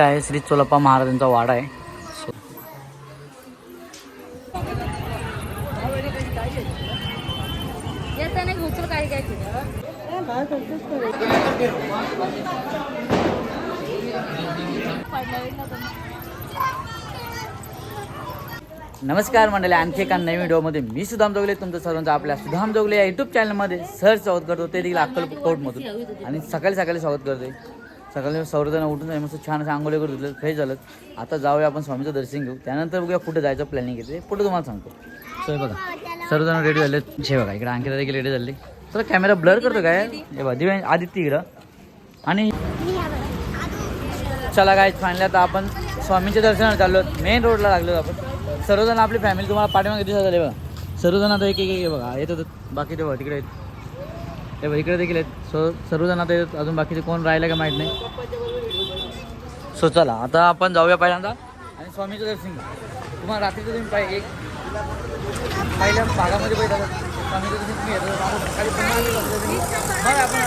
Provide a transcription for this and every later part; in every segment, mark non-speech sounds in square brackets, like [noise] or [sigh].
आहे श्री चोलप्पा महाराजांचा वाडा आहे. नमस्कार मंडळी आणखी एका नवीन व्हिडिओमध्ये मी सुधाम जोगले. तुमचं सर्वांचं आपल्या सुधाम जोगले या युट्यूब चॅनलमध्ये सर स्वागत करतो. ते देखील अक्कलकोटमधून. आणि सकाळी सकाळी स्वागत करते. सकाळी सर्वजण उठून मस्त छान असं आंघोळी करून घेतलं फ्रेश झालं. आता जाऊया आपण स्वामीचं दर्शन घेऊ. त्यानंतर बघूया कुठे जायचं प्लॅनिंग घेते. पुढे तुम्हाला सांगतो. सो बघा सर्वजण रेडी झाले. छे बघा इकडे आणखी देखील रेडी झाले. चला कॅमेरा ब्लर करतो काय? हे बघा दिव्या आदित्य इकडं. आणि चला काय फायनली आता आपण स्वामींच्या दर्शनाला चाललो मेन रोडला लागलो आपण. सर्वजण आपली फॅमिली तुम्हाला पाठीमागे दिसत झाले बघा. सर्वजण आता एक एक बघा. येतात बाकी ते बघा तिकडे आहेत. ते बघा इकडे देखील आहेत. सो सर्वजण आता येतात अजून बाकीचे कोण राहिलं का माहीत नाही. सो चला आता आपण जाऊया पहिल्यांदा. आणि स्वामीचं दर्शन तुम्हाला रात्रीचं तुम्ही पाहिजे एक पहिल्या भागामध्ये पाहिजे स्वामीचं दर्शन तुम्ही घेतो आपण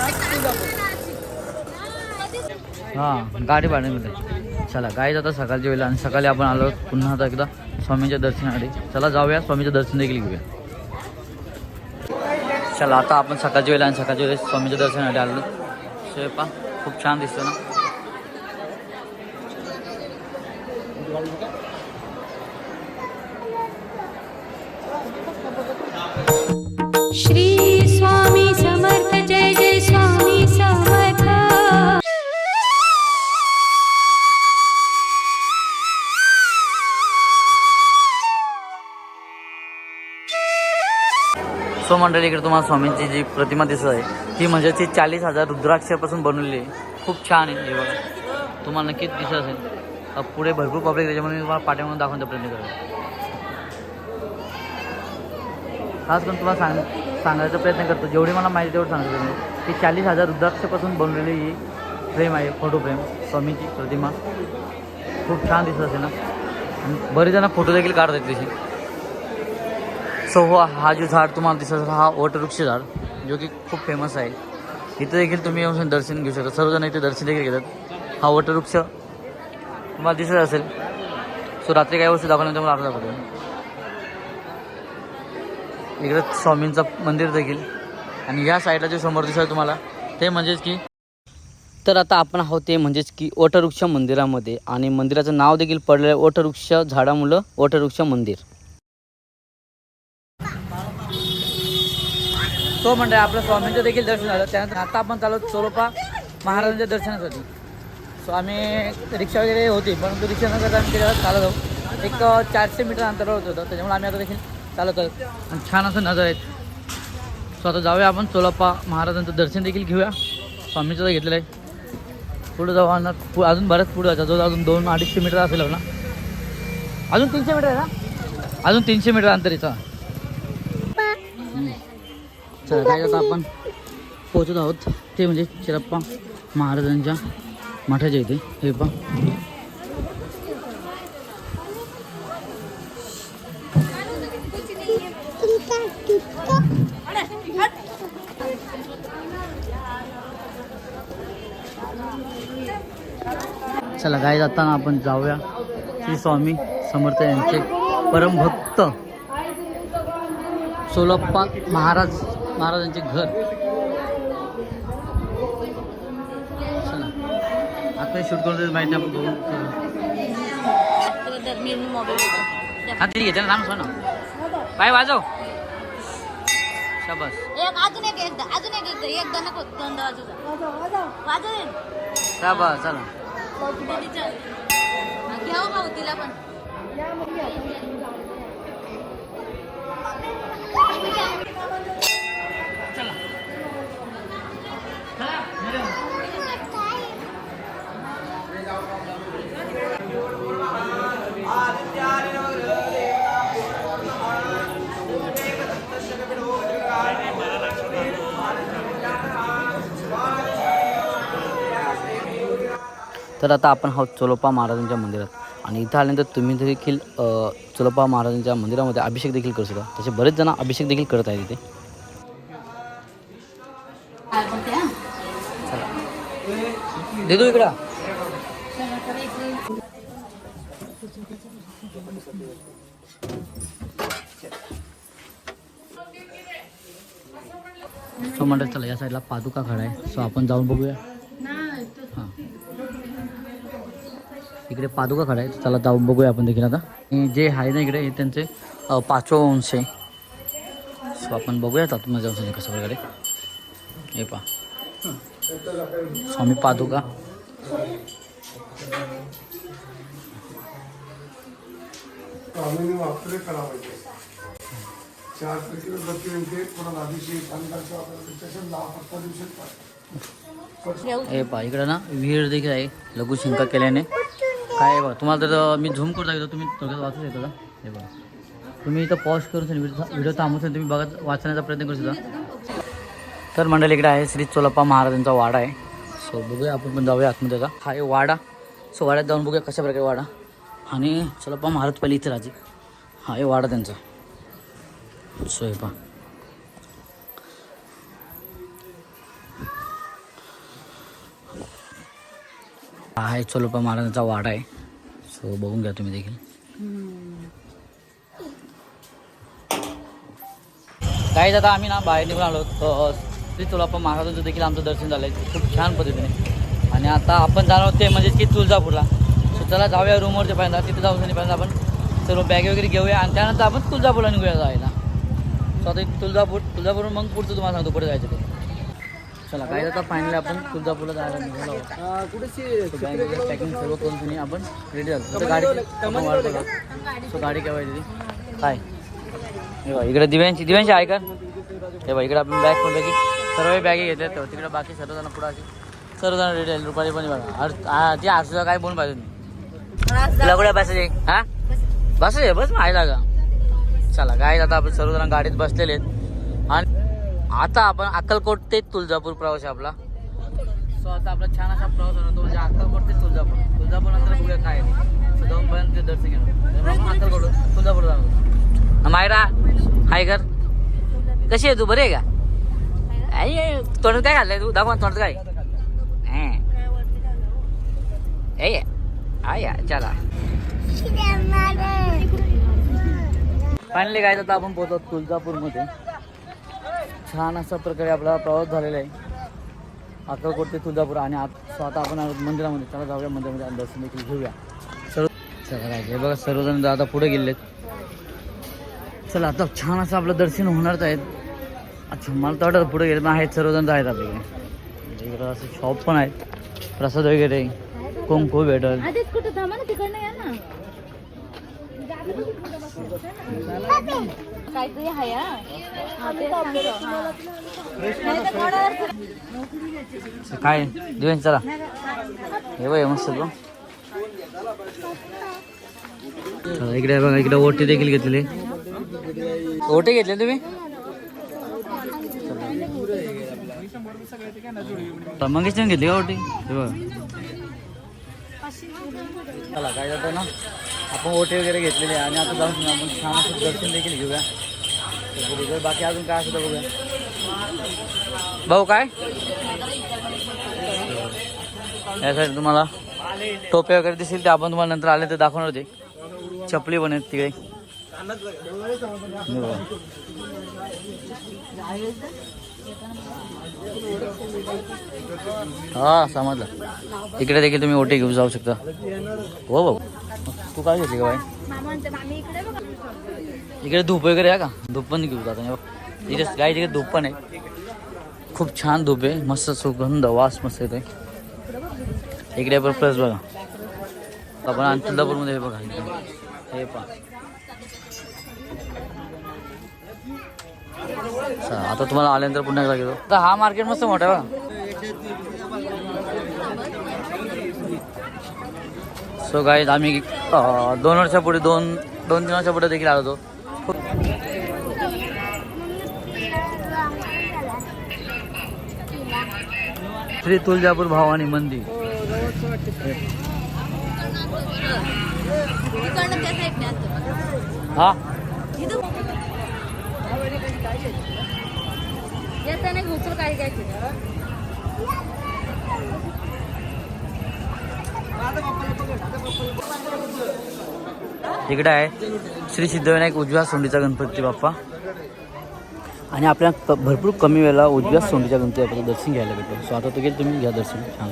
हां गाडी भाड्यामध्ये चला गायच आता सकाळच्या वेळेला आणि सकाळी आपण आलो पुन्हा आता एकदा स्वामींच्या दर्शनासाठी. चला जाऊया स्वामीचं दर्शन देखील घेऊया. चला आता आपण सकाळच्या वेळेला आणि सकाळच्या वेळेस स्वामीच्या दर्शनासाठी आलो शेपा खूप छान दिसतो ना? मंडळी इकडे तुम्हाला स्वामींची जी प्रतिमा दिसत आहे ती म्हणजे ती चाळीस हजार रुद्राक्षापासून बनवलेली आहे. खूप छान आहे हे बघा. तुम्हाला नक्कीच दिसत असेल. पुढे भरपूर पब्लिक त्याच्यामुळे मी तुम्हाला पाठ्यामधून दाखवण्याचा प्रयत्न करेन. खास करून तुम्हाला सांग सांगायचा प्रयत्न करतो. जेवढी मला माहिती तेवढं सांगतो मी की चाळीस हजार रुद्राक्षापासून बनवलेली ही फ्रेम आहे फोटो फ्रेम स्वामीची प्रतिमा. खूप छान दिसत असेल ना? बरेच जण फोटो देखील काढतात तशी. सो हो हा जो झाड तुम्हाला दिसत असेल हा वटवृक्ष झाड जो की खूप फेमस आहे. इथं देखील तुम्ही येऊन दर्शन घेऊ शकता. सर्वजण इथे दर्शन देखील घेतात. हा वटवृक्ष तुम्हाला दिसत असेल. सो रात्री काही वस्तू दाखवल्यानंतर मला आपल्याला दाखवतो इकडे स्वामींचं मंदिर देखील. आणि ह्या साईडला जे समोर दिसत तुम्हाला ते म्हणजेच की तर आता आपण आहोत ते म्हणजेच की वटवृक्ष मंदिरामध्ये. आणि मंदिराचं नाव देखील पडलेलं आहे वटवृक्ष झाडामुळं वटवृक्ष मंदिर. तो म्हणजे आपलं स्वामींचं देखील दर्शन झालं. त्यानंतर आता आपण चालू चोरोपा महाराजांच्या दर्शनासाठी. सो आम्ही रिक्षा वगैरे होती परंतु रिक्षा न करता आम्ही त्याच्यावर चालत आहोत एक चारशे मीटर अंतरावर होतं त्याच्यामुळे आम्ही आता देखील चालत आहोत आणि छान असं नजर आहेत सो आता जाऊया आपण चोलाप्पा महाराजांचं दर्शन देखील घेऊया. स्वामीचं तर घेतलेलं आहे. पुढं जाऊ आणि पु अजून बरंच पुढं जायचं. जो अजून दोन अडीचशे मीटर असेल ना अजून तीनशे मीटर आहे ना? अजून तीनशे मीटर अंतरीचा चला काय आता आपण पोहोचत आहोत. ते म्हणजे चिरप्पा महाराजांच्या मठाच्या इथे. हे पा चला काय जाताना आपण जाऊया. श्री स्वामी समर्थ यांचे परमभक्त सोलप्पा महाराज महाराजांचे घर. आता शूट करून माहिती आपण बघू. हा तिथे घेते ना नाम ना पाय वाजव. शाबास. एक अजून एक एकदा अजून एक एकदा एकदा नको दोनदा वाजूचा वाजवेल शाबास चला. घ्याव भाऊ तिला पण. तर आता आपण आहोत चोलोपा महाराजांच्या मंदिरात. आणि इथं आल्यानंतर तुम्ही देखील चोलोपा महाराजांच्या मंदिरामध्ये अभिषेक देखील करू शकता. तसे बरेच जण अभिषेक देखील करत आहेत इथे. देतो इकडं. सो म्हणत चला या साईडला पादुका खडा आहे. सो आपण जाऊन बघूया. इकडे पादुका खडा आहे. चला जाऊन बघूया आपण देखील आता. जे आहे ना इकडे हे त्यांचे पाचवं वंश आहे. सो आपण बघूयात आतमध्ये जाऊन कसं प्रकारे. हे पा स्वामी पादुका. चार शकतात हे पा इकडं ना विहीर देखील आहे लघुशंका केल्याने. काय आहे बघा तुम्हाला तर मी झूम करू दाखवतो तुम्ही थोडक्यात वाचू शकता का? हे बघा. तुम्ही इथं पॉज करून व्हिडिओ व्हिडिओ थांबून तुम्ही बघत वाचण्याचा प्रयत्न करू शकता. तर मंडळी इकडे आहे श्री चोलप्पा महाराजांचा वाडा आहे. सो बघूया आपण पण जाऊया आतमध्ये आता. हा आहे वाडा. सो वाड्यात जाऊन बघूया कशा प्रकारे वाडा. आणि चोलप्पा महाराज पहिले इथे राहते हा आहे वाडा त्यांचा. सो हे पहा. हा आहे चोलोपा महाराजांचा वाडा आहे. सो बघून घ्या तुम्ही देखील. काही आता आम्ही ना बाहेर निघून आलो. श्री चोलाप्पा महाराजांचं देखील आमचं दर्शन झालं आहे खूप छान पद्धतीने. आणि आता आपण जाणार आहोत ते म्हणजे की तुळजापूरला. सो चला जाऊया रूमवरचे पहिल्यांदा. तिथे जाऊन पहिल्यांदा आपण सर्व बॅग वगैरे घेऊया आणि त्यानंतर आपण तुळजापूरला निघूया जायला. सो आता तुळजापूर तुळजापूर मग पुढचं तुम्हाला सांगतो पुढे जायचं ते चला काय आता फायनली आपण तुळजापूरला जायला निघालो पॅकिंग सर्व करून तुम्ही आपण रेडी झालो. तर गाडी सो गाडी केव्हा येते? काय हे बघा इकडे दिव्यांची दिव्यांची आहे का? हे बघा इकडे आपण बॅग कोणत्या की सर्व बॅगे घेतल्या तर तिकडे बाकी सर्वजण पुढे असे सर्वजण रेडी आहे रुपाली पण बघा. ती आसूला काय बोलून पाहिजे तुला कुठे बसायचे हा? बसायचे बस माहिती का चला काय आता आपण सर्वजण गाडीत बसलेले आहेत. आणि आता आपण अक्कलकोट ते तुळजापूर प्रवास आहे आपला. सो आता आपला छान असा प्रवास होणार. तो म्हणजे अक्कलकोट ते तुळजापूर. तुळजापूर नंतर बघूया काय. सो जाऊन पर्यंत ते दर्शन घेणार. तर अक्कलकोट तुळजापूर जाणार. मायरा हाय कर. कशी आहे तू? बरी आहे का? आई तोंडात काय घाललंय तू? दाखवा तोंडात काय. हं. ए आय चला. फायनली काय आता आपण पोहोचतो तुळजापूरमध्ये. छान अशा प्रकारे आपला प्रवास झालेला आहे. अक्कलकोट ते तुळजापूर आणि आत. स्वतः आता आपण मंदिरामध्ये. चला जाऊया मंदिरामध्ये दर्शन देखील घेऊया. सर्व सगळं हे बघा सर्वजण आता पुढे गेलेत. चला आता छान असं आपलं दर्शन होणारच आहेत अच्छा मला तर वाटतं पुढे गेले आहेत सर्वजण आहेत आपल्याकडे म्हणजे इकडं. असं शॉप पण आहेत प्रसाद वगैरे कुंकू भेटल आधीच कुठं थांबा ना तिकडनं या ना काहीतरी आहे हा. काय देऊन चला. हे बघ मस्त तो इकडे बघा इकडे ओटी देखील घेतलेली. ओटी घेतले तुम्ही? मंगेश घेतली का ओटी? चला काय जातो ना? आपण ओटी वगैरे घेतलेली आणि आता जाऊन आपण. छान असं दर्शन देखील घेऊया. बघूया. बाकी अजून काय असं बघूया. भाऊ काय? यासाठी तुम्हाला टोपे वगैरे दिसतील ते आपण तुम्हाला नंतर आले तर दाखवणार होते. चपली पण आहेत तिकडे हा समजलं. इकडे देखील तुम्ही ओटी घेऊन जाऊ शकता. हो भाऊ. तू काय घेतली का बाई? इकडे धूप वगैरे आहे का? धूप पण घेऊ जातो. बघ. इकडे काय तिकडे धूप पण आहे. खूप छान धूप आहे. मस्त सुगंध वास मस्त येतोय. इकडे पण प्लस बघा. आपण आणि तुळजापूरमध्ये हे बघा. हे पहा. आता तुम्हाला आल्यानंतर पुन्हा एकदा घेतो. तर हा मार्केट मस्त मोठा आहे बघा. सो गाईज आम्ही दोन वर्षापुढे दोन दोन तीन वर्षापुढे देखील आलो होतो. श्री तुळजापूर भवानी मंदिर. हा? इथं. काय इकडे आहे श्री सिद्धविनायक उजव्या सोंडीचा गणपती बाप्पा. आणि आपल्या भरपूर कमी वेळेला उजव्या सोंडीच्या गणपती बाप्पाचं दर्शन घ्यायला भेटतो सो आता तो तुम्ही घ्या दर्शन. छान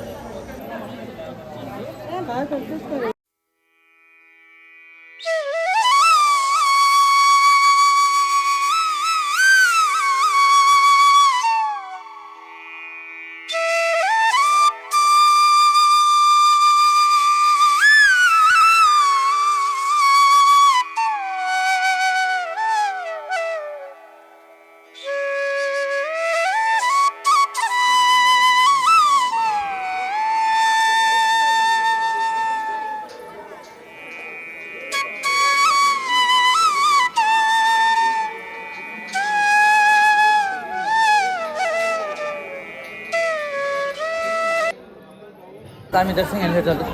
तर आम्ही दर्शन घ्यायला जातो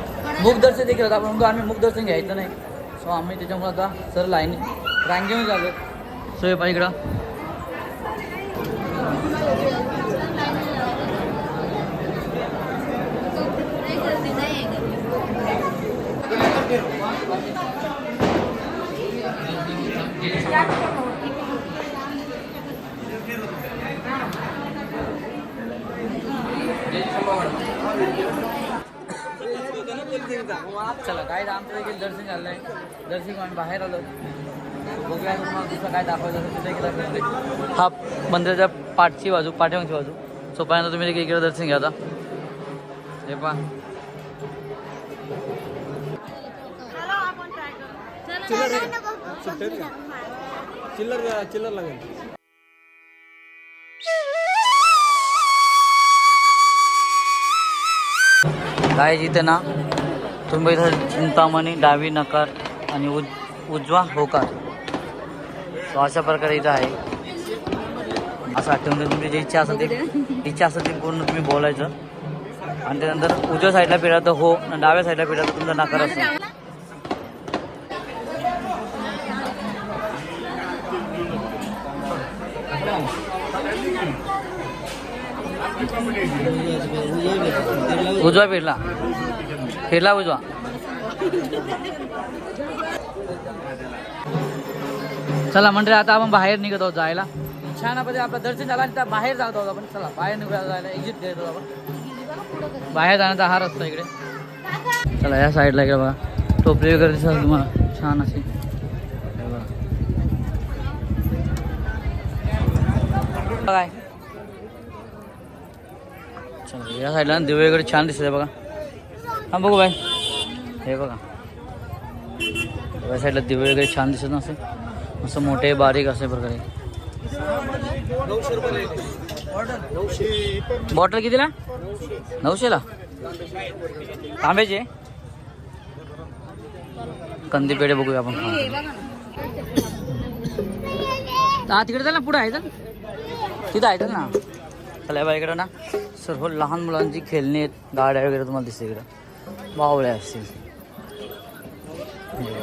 मुखदर्शन देखील होतं परंतु आम्ही मुखदर्शन घ्यायचं नाही. सो आम्ही त्याच्यामुळं आता सर लाईन रांगेमध्ये झालो सो हे पाहिजे इकडं. चला काय आमचं देखील दर्शन झालं आहे दर्शन आम्ही बाहेर आलो. बघूया तुम्हाला दुसरं काय दाखवायचं असेल तिथे इकडे हा मंदिराच्या पाठची बाजू पाठीमागची बाजू. सो पहिल्यांदा तुम्ही देखील इकडे दर्शन घ्या आता. हे पहा. चिल्लर चिल्लर लागेल काय जिथे ना तुंबई चिंतामणी डावी नकार आणि उज उजवा होकार. सो अशा प्रकारे इथं आहे. असं आठवण म्हणजे तुमची जी इच्छा असेल ती इच्छा असेल ती पूर्ण तुम्ही बोलायचं. आणि त्यानंतर उजव्या साईडला पिढा तर हो आणि डाव्या साईडला पिढा तर तुमचा नकार असेल उजवा फिरला फिरला उजवा. चला म्हणजे आता आपण बाहेर निघत आहोत जायला. छान आपण आपलं दर्शन झालं आणि त्या बाहेर जात आहोत आपण. चला बाहेर निघूया जायला. एक्झिट घेत आहोत आपण. बाहेर जाण्याचा हा रस्ता इकडे. चला या साईडला इकडे बघा. टोपली वगैरे दिसत तुम्हाला. छान अशी. बघा. चला या साईडला दिवे वगैरे छान दिसत बघा. हा बघू बाय हे बघा. या साईडला दिवे वगैरे छान दिसत ना असं मोठे बारीक असे प्रकारे. बॉटल कितीला? नऊशेला? तांब्याचे? कंदी पेढे बघूया आपण. हा तिकडे चल ना पुढे आहे तिथं आहे ना. चला बा इकडं ना. सर्व लहान मुलांची खेळणी आहेत. गाड्या वगैरे तुम्हाला दिसते इकडं. असतील हे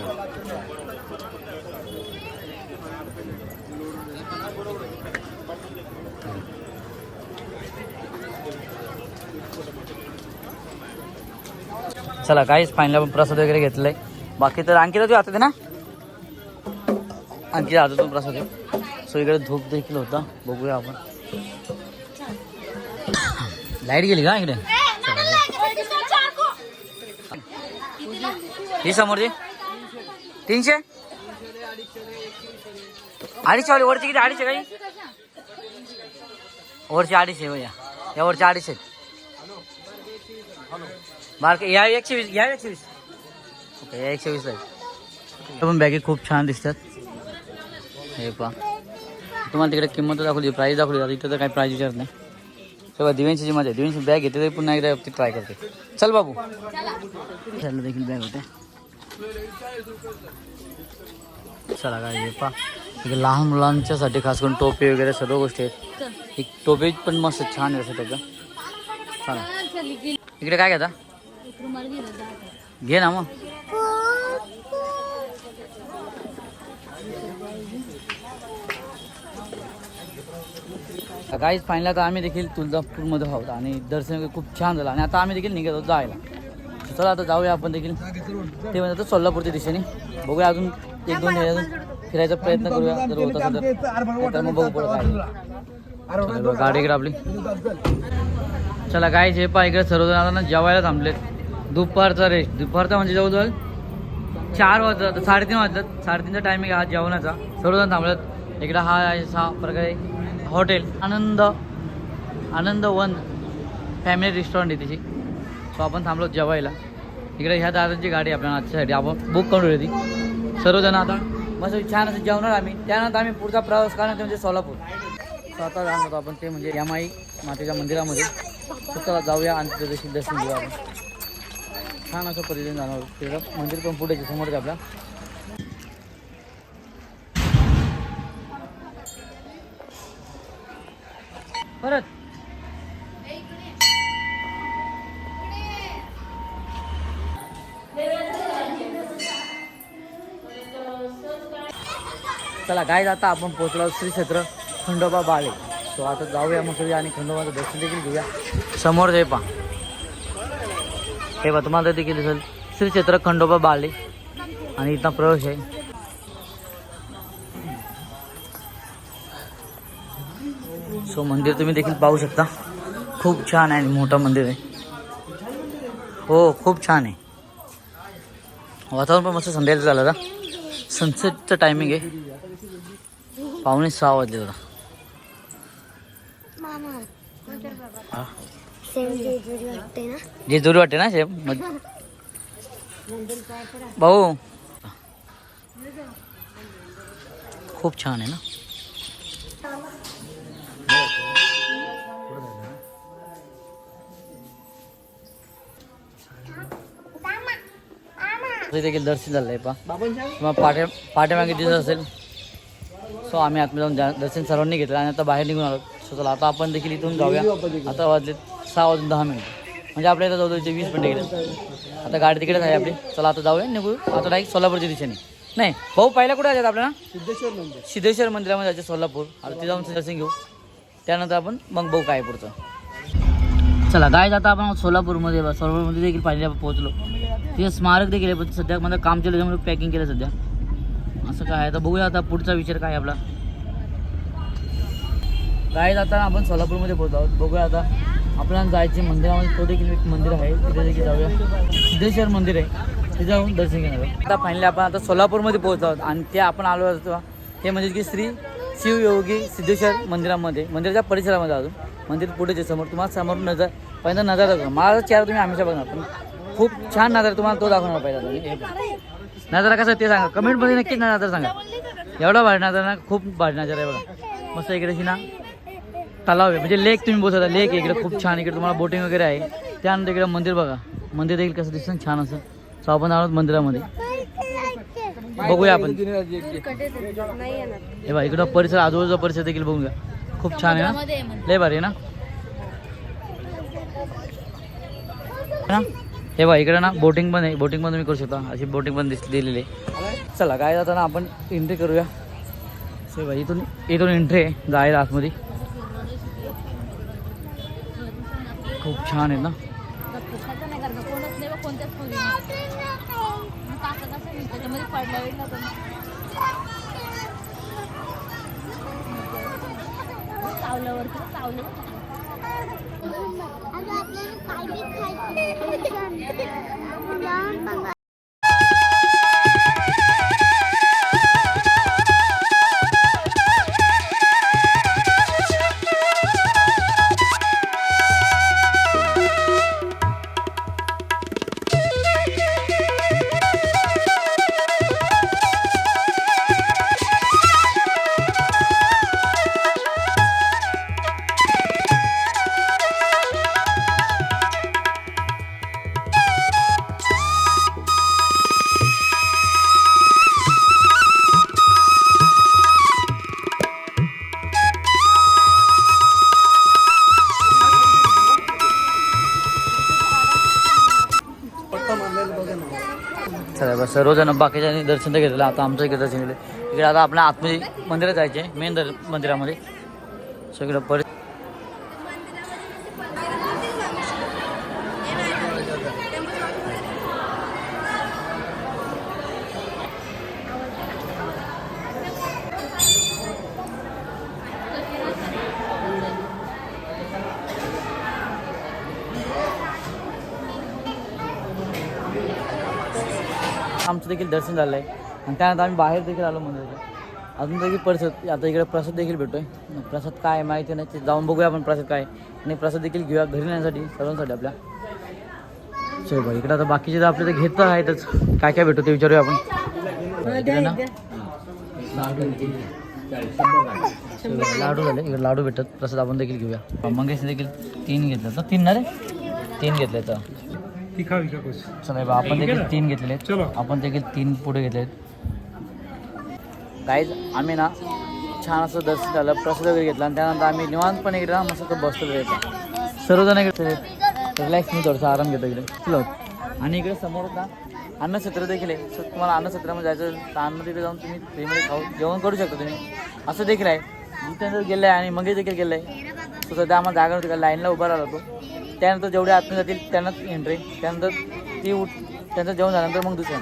चला काहीच फायनल आपण प्रसाद वगैरे घेतलाय बाकी तर आणखी तू आता ना? आणखी आता तो प्रसाद सो इकडे धूप देखील होता. बघूया आपण. [coughs] लाईट गेली का इकडे? ही समोरची तीनशे? अडीचशे वाली, वरची किती? अडीचशे काही? वरची अडीचशे, भैया. या वरची अडीचशे. बारके, या एकशे वीस, या एकशे वीस. ओके, या एकशे वीस आहे. पण बॅगे खूप छान दिसतात. हे पहा. तुम्हाला तिकडे किंमत दाखवली प्राईस दाखवली, आता इथं तर काही प्राईस विचारत नाही. तेव्हा दिव्यांची जी मजा दिव्यांची बॅग घेते तरी पुन्हा एकदा ती ट्राय करते. चल बाबू. चला देखील बॅग होते. चला काय इकडे लहान मुलांच्यासाठी खास करून टोपी वगैरे सर्व गोष्टी आहेत. एक टोपी पण मस्त छान आहे असं त्याचं. चला. इकडे काय घेता? घे ना मग. काहीच फायनल आता आम्ही देखील तुळजापूरमध्ये आहोत आणि दर्शन खूप छान झालं. आणि आता आम्ही देखील निघत आहोत जायला. चला आता जाऊया आपण देखील. ते म्हणतात सोलापूरच्या दिशेने. बघूया अजून एक दोन अजून फिरायचा प्रयत्न करूया. जर होत असेल तर. मग बघू पुढं काय गाडी इकडे आपली चला काय हे पा इकडे सर्वजण आता ना जेवायला थांबलेत. दुपारचा रेस्ट दुपारचा म्हणजे जवळजवळ चार वाजता साडेतीन वाजतात साडेतीनचा टायमिंग आहे हा जेवणाचा. सर्वजण थांबलेत. इकडं हा आहे प्रकारे hotel Anand Anand one family restaurant आहे तिची. सो आपण थांबलो जेवायला. इकडे ह्या दादाची गाडी आपल्याला आजच्यासाठी आपण बुक करून ठेवली ती. सर्वजण आता मस्त छान असं जेवणार आम्ही. त्यानंतर आम्ही पुढचा प्रवास करणार ते म्हणजे सोलापूर. सो आता जाणार होतो आपण ते म्हणजे यमाई मातेच्या मंदिरामध्ये. सो चला जाऊया आणि तिथे देखील दर्शन घेऊ आपण. छान असं परिजन जाणार तिथं मंदिर पण पुढे समोरच आपल्या. परत. चला काय जाता आपण पोहोचलो श्री क्षेत्र खंडोबा बाळे. सो आता जाऊया मग सगळी आणि खंडोबाचं दर्शन देखील घेऊया. समोर जे पा हे बा तुम्हाला देखील दिसेल. श्री क्षेत्र खंडोबा बाळे. आणि इथं प्रवेश आहे. सो मंदिर तुम्ही देखील पाहू शकता. खूप छान आहे मोठं मंदिर आहे. हो खूप छान आहे. वातावरण पण मस्त संध्याकाळचं झालं आता. सनसेटचं टायमिंग आहे. पावणे सहा वाजले होता जे जोरी वाटते ना? शेप मग भाऊ. खूप छान आहे ना. देखील दर्शन झालं आहे पा किंवा पाट्या पाठ्यामागे दिसत असेल सो आम्ही आतमध्ये जाऊन दर्शन सर्वांनी घेतलं आणि आता बाहेर निघून आलो. सो चला आता आपण देखील इथून जाऊया. आता वाजले सहा वाजून दहा मिनिटं. म्हणजे आपल्या इथं ते वीस मिनिटं गेले. आता गाडी तिकडेच आहे आपली. चला आता जाऊया निघू. आता डायरेक्ट सोलापूरच्या दिशेने. नाही भाऊ पहिला कुठे जायचं आपल्याला? सिद्धेश्वर मंदिर. सिद्धेश्वर मंदिरामध्ये जायचं सोलापूर. आता तिथे जाऊन दर्शन घेऊ. त्यानंतर आपण मग बघू काय पुढचं. चला काय आता आपण सोलापूरमध्ये सोलापूरमध्ये देखील पाहिजे आपण पोहोचलो. तिथे स्मारक देखील आहे पण सध्या मला काम चालू त्यामुळे पॅकिंग केलं सध्या. असं काय आहे? तर बघूया आता पुढचा विचार काय आपला. काय आता आपण सोलापूरमध्ये पोहोचलो आहोत. बघूया आता आपल्याला जायचे मंदिरामध्ये. तो देखील एक मंदिर आहे. तिथे देखील जाऊया. सिद्धेश्वर मंदिर आहे. तिथे जाऊन दर्शन घेणार आहोत. आता फायनली आपण आता सोलापूरमध्ये पोहोचलो आहोत. आणि ते आपण आलो असतो हे म्हणजे की श्री शिवयोगी सिद्धेश्वर मंदिरामध्ये. मंदिराच्या परिसरामध्ये अजून मंदिर पुढेच्या समोर तुम्हाला समोर नजर पहिल्यांदा नजारा मला चेहरा तुम्ही हमेशा बघणार. पण खूप छान नजारा तुम्हाला तो दाखवणार पाहिजे नजारा कसा आहे ते सांगा. कमेंटमध्ये नक्कीच नजारा सांगा. एवढा भारी नजारा ना खूप भारी नजारा आहे बघा. मस्त इकडे ना तलाव आहे. म्हणजे लेक तुम्ही बोलता लेक इकडे खूप छान इकडे तुम्हाला बोटिंग वगैरे आहे. त्यानंतर इकडे मंदिर बघा. मंदिर देखील कसं दिसतं छान असं. सो आपण आलो मंदिरामध्ये. बघूया आपण. हे बा इकडं परिसर आजूबाजूचा परिसर देखील बघूया खूप छान आहे ना. लय भारी आहे ना? हे बघा इकडे ना बोटिंग पण आहे. बोटिंग पण तुम्ही करू शकता. अशी बोटिंग पण दिस दिलेली आहे. चला काय जाताना आपण एंट्री करूया. इथून इथून एंट्री आहे जायला आतमध्ये. खूप छान आहे ना. चला सर्वजण बाकीच्या दर्शन तर घेतलं आता आमचं इकडे दर्शन घेतलं इकडे आता आपल्या आतमध्ये मंदिरात जायचे मेन दर मंदिरामध्ये. सो इकडं आमचं देखील दर्शन झालं आहे आणि त्यानंतर आम्ही बाहेर देखील आलो मंदिराच्या. अजून देखील प्रसाद आता इकडे प्रसाद देखील भेटतोय. मग प्रसाद काय आहे माहिती नाही ते जाऊन बघूया आपण प्रसाद काय. आहे. आणि प्रसाद देखील घेऊया घरी नेण्यासाठी सर्वांसाठी आपल्या. चल बघ इकडे आता बाकीचे तर आपले तर घेत आहेतच. काय काय भेटतो ते विचारूया आपण. लाडू झाले. इकडे लाडू भेटतात. प्रसाद आपण देखील घेऊया. मंगेश देखील तीन घेतले तर तीन ना रे? तीन घेतले तर. कुछ चला आपण देखील तीन घेतलेले आहेत. चलो. आपण देखील तीन पुढे घेतले आहेत. काहीच आम्ही ना छान असं दर्शन झालं प्रसाद वगैरे घेतला आणि त्यानंतर आम्ही निवांतपणे इकडे ना मस्त बसतो इकडे सर्वजण इकडे रिलॅक्स मी थोडासा आराम घेतो इकडे. चलो. आणि इकडे समोर ना अन्नक्षेत्र देखील आहे. सर तुम्हाला अन्नक्षेत्रामध्ये जायचं असेल तर अन्न तिथे जाऊन तुम्ही फ्रीमध्ये खाऊ जेवण करू शकता तुम्ही. असं देखील आहे. जिथे गेलं आहे आणि मगे देखील गेलं आहे. सो सध्या आम्हाला जागा नव्हती का लाईनला उभा राहिला होतो. त्यानंतर जेवढे आत्मे जातील त्यांनाच एंट्री त्यानंतर ती उठ त्यांचं जेवण झाल्यानंतर मग दुसऱ्या.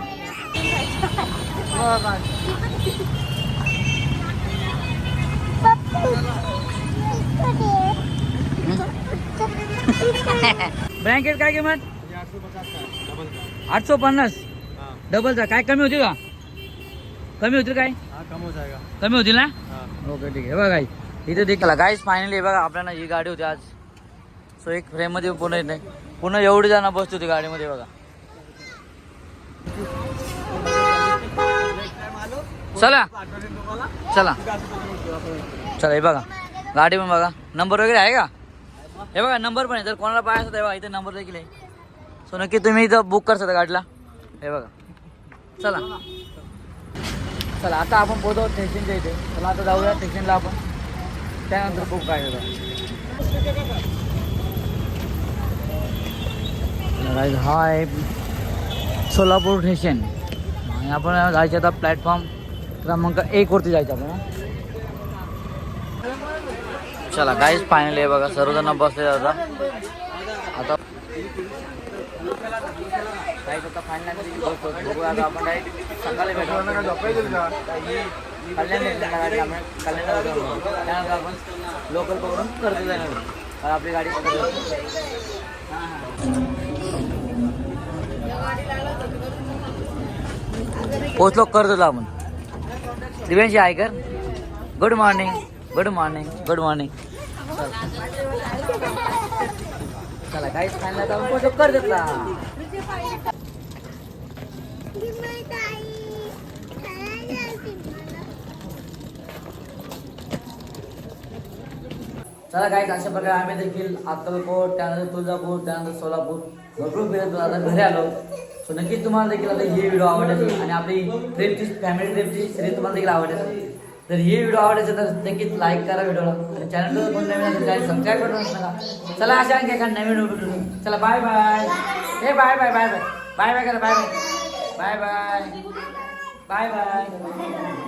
ब्लँकेट काय किंमत? आठशे पन्नास. डबलचा काय कमी होतील का? कमी होतील काय? हाँ कम हो जाएगा कमी होतील ना? ओके ठीक आहे. हे बघा इथे देखील गाईच फायनली बघा आपल्याला ही गाडी होती आज. तो एक फ्रेममध्ये पूर्ण येत नाही. पूर्ण एवढी जण बसतो होती गाडीमध्ये बघा. चला. चला. चला हे बघा. गाडी पण बघा. नंबर वगैरे आहे का? हे बघा नंबर पण आहे. जर कोणाला पाहिजे तर बघा इथे नंबर देखील आहे. सो नक्की तुम्ही इथं बुक करता गाडीला. हे बघा. चला. चला आता आपण पोहोचतो स्टेशनच्या इथे. चला आता जाऊया स्टेशनला आपण. त्यानंतर बुक काय हा आहे सोलापूर स्टेशन आणि आपण जायचं आता प्लॅटफॉर्म क्रमांक एक वरती जायचं आपण चला काहीच फायनल आहे बघा. सर्वजण बसले आता. आता आता फायनल आता आपण सकाळी भेटू. कल्याण कल्याणला त्यानंतर आपण लोकल पकडून करतो जाणार कारण आपली गाडी पोचलो कर्जला आपण दिव्यांशी आहे कर good morning good morning good morning चला काहीच खायला आता आपण पोचलो कर्जतला. चला काय अशा प्रकारे आम्ही देखील अक्कलकोट त्यानंतर तुळजापूर त्यानंतर सोलापूर भरपूर फिरत आता घरी आलो. सो नक्कीच तुम्हाला देखील आता हे व्हिडिओ आवडेल आणि आपली ट्रिपची फॅमिली ट्रिपची सिरीज तुम्हाला देखील आवडेल तर हे व्हिडिओ आवडायचं तर नक्कीच लाईक करा व्हिडिओला आणि चॅनलवर कोण नवीन असेल चॅनल सबस्क्राईब करून नका. चला अशा आणखी एका नवीन व्हिडिओ चला बाय बाय हे bye bye bye bye bye bye करा bye bye bye bye bye bye